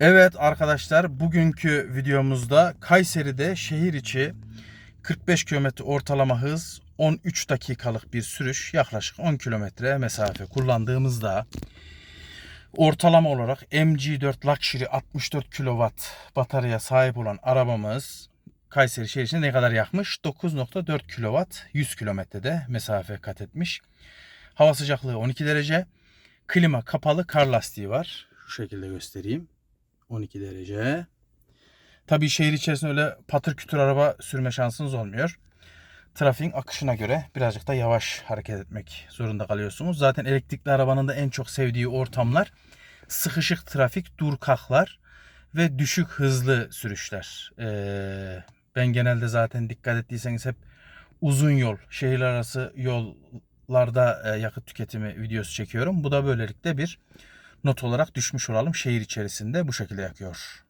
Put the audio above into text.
Evet arkadaşlar bugünkü videomuzda Kayseri'de şehir içi 45 km ortalama hız 13 dakikalık bir sürüş yaklaşık 10 kilometre mesafe kullandığımızda ortalama olarak MG4 Luxury 64 kW bataryaya sahip olan arabamız Kayseri şehir içinde ne kadar yakmış? 9.4 kW 100 kilometrede mesafe kat etmiş. Hava sıcaklığı 12 derece. Klima kapalı kar lastiği var. Şu şekilde göstereyim. 12 derece. Tabii şehir içerisinde öyle patır kütür araba sürme şansınız olmuyor. Trafiğin akışına göre birazcık da yavaş hareket etmek zorunda kalıyorsunuz. Zaten elektrikli arabanın da en çok sevdiği ortamlar sıkışık trafik, dur kalklar ve düşük hızlı sürüşler. Ee, ben genelde zaten dikkat ettiyseniz hep uzun yol, şehirler arası yollarda e, yakıt tüketimi videosu çekiyorum. Bu da böylelikle bir not olarak düşmüş olalım. Şehir içerisinde bu şekilde yakıyor.